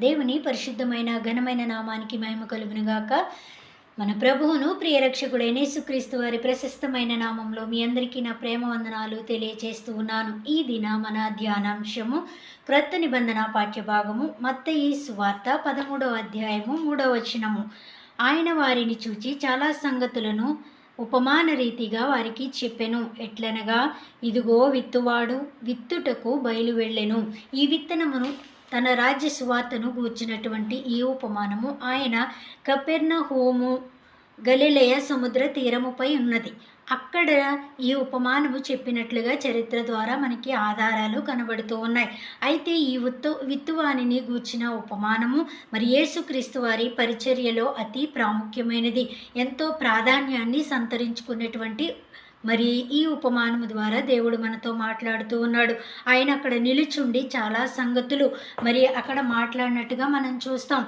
దేవుని పరిశుద్ధమైన ఘనమైన నామానికి మహిమ కలుగునుగాక. మన ప్రభువును ప్రియరక్షకుడైన యేసుక్రీస్తు వారి ప్రశస్తమైన నామంలో మీ అందరికీ నా ప్రేమ వందనాలు తెలియజేస్తూ ఉన్నాను. ఈ దిన మన ధ్యానాంశము క్రొత్త నిబంధన పాఠ్యభాగము మత్తయి సువార్త పదమూడవ అధ్యాయము మూడవ వచనము. ఆయన వారిని చూచి చాలా సంగతులను ఉపమాన రీతిగా వారికి చెప్పెను. ఎట్లనగా ఇదిగో విత్తువాడు విత్తుటకు బయలు వెళ్ళెను. ఈ విత్తనమును తన రాజ్య సువార్తను గూర్చినటువంటి ఈ ఉపమానము ఆయన కపెర్ణ హోము గలిలయ సముద్ర తీరముపై ఉన్నది. అక్కడ ఈ ఉపమానము చెప్పినట్లుగా చరిత్ర ద్వారా మనకి ఆధారాలు కనబడుతూ ఉన్నాయి. అయితే ఈ విత్తు విత్తువాణిని గూర్చిన ఉపమానము మరి యేసుక్రీస్తు వారి పరిచర్యలో అతి ప్రాముఖ్యమైనది. ఎంతో ప్రాధాన్యాన్ని సంతరించుకున్నటువంటి మరి ఈ ఉపమానము ద్వారా దేవుడు మనతో మాట్లాడుతూ ఉన్నాడు. ఆయన అక్కడ నిలుచుండి చాలా సంగతులు. మరి అక్కడ మాట్లాడినట్టుగా మనం చూస్తాం.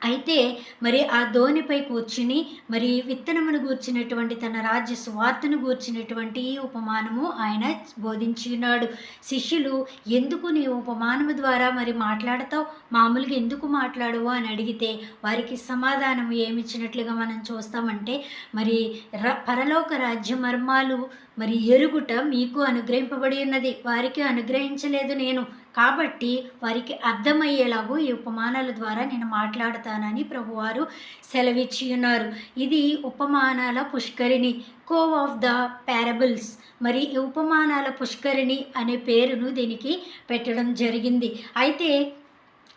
అయితే మరి ఆ ధోనిపై కూర్చుని మరి విత్తనమును గూర్చినటువంటి తన రాజ్య స్వార్థను గూర్చినటువంటి ఈ ఉపమానము ఆయన బోధించినాడు. శిష్యులు ఎందుకు నీ ఉపమానము ద్వారా మరి మాట్లాడతావు? మామూలుగా ఎందుకు మాట్లాడవు? అని అడిగితే వారికి సమాధానం ఏమిచ్చినట్లుగా మనం చూస్తామంటే మరి ర పరలోక రాజ్య మర్మాలు మరి ఎరుగుట మీకు అనుగ్రహింపబడి ఉన్నది. వారికి అనుగ్రహించలేదు నేను. కాబట్టి వారికి అర్థమయ్యేలాగూ ఈ ఉపమానాల ద్వారా నేను మాట్లాడతానని ప్రభువారు సెలవిచ్చి ఉన్నారు. ఇది ఉపమానాల పుష్కరిణి కోవ్ ఆఫ్ ద పారబుల్స్ మరి ఈ ఉపమానాల పుష్కరిణి అనే పేరును దీనికి పెట్టడం జరిగింది. అయితే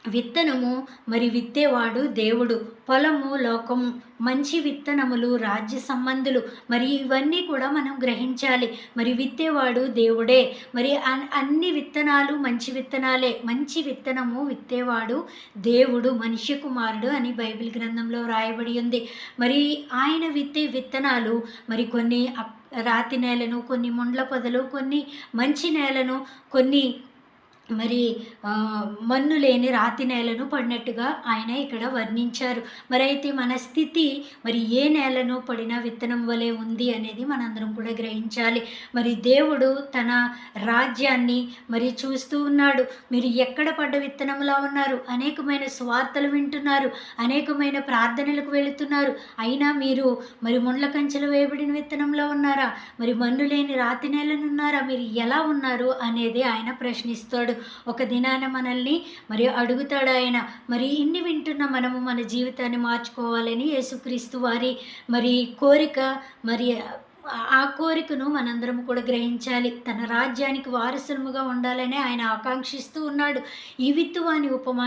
విత్తనము మరి విత్తేవాడు దేవుడు. పొలము లోకము మంచి విత్తనములు రాజ్య సంబంధులు మరి ఇవన్నీ కూడా మనం గ్రహించాలి. మరి విత్తేవాడు దేవుడే. మరి అన్ని విత్తనాలు మంచి విత్తనాలే. మంచి విత్తనము విత్తేవాడు దేవుడు మనిషి కుమారుడు అని బైబిల్ గ్రంథంలో రాయబడి ఉంది. మరి ఆయన విత్తే విత్తనాలు మరి కొన్ని రాతి నేలను కొన్ని ముండ్ల పొదలు కొన్ని మంచి నేలను కొన్ని మరి మన్ను లేని రాతి నేలను పడినట్టుగా ఆయన ఇక్కడ వర్ణించారు. మరి అయితే మన స్థితి మరి ఏ నేలను పడిన విత్తనం వలె ఉంది అనేది మనందరం కూడా గ్రహించాలి. మరి దేవుడు తన రాజ్యాన్ని మరి చూస్తూ ఉన్నాడు. మీరు ఎక్కడ పడ్డ విత్తనంలా ఉన్నారు? అనేకమైన స్వార్థలు వింటున్నారు. అనేకమైన ప్రార్థనలకు వెళుతున్నారు. అయినా మీరు మరి ముండ్ల కంచెలు వేయబడిన విత్తనంలో ఉన్నారా? మరి మన్ను లేని రాతి నేలను ఉన్నారా మీరు ఎలా ఉన్నారు? అనేది ఆయన ప్రశ్నిస్తాడు. ఒక దినాన మనల్ని మరి అడుగుతాడు ఆయన మరి ఇన్ని వింటున్న మనము మన జీవితాన్ని మార్చుకోవాలని యేసుక్రీస్తు వారి మరి కోరిక మరి ఆ కోరికను మనందరం కూడా గ్రహించాలి. తన రాజ్యానికి వారసులముగా ఉండాలని ఆయన ఆకాంక్షిస్తూ ఉన్నాడు. ఈ విత్తువాని ఉపమా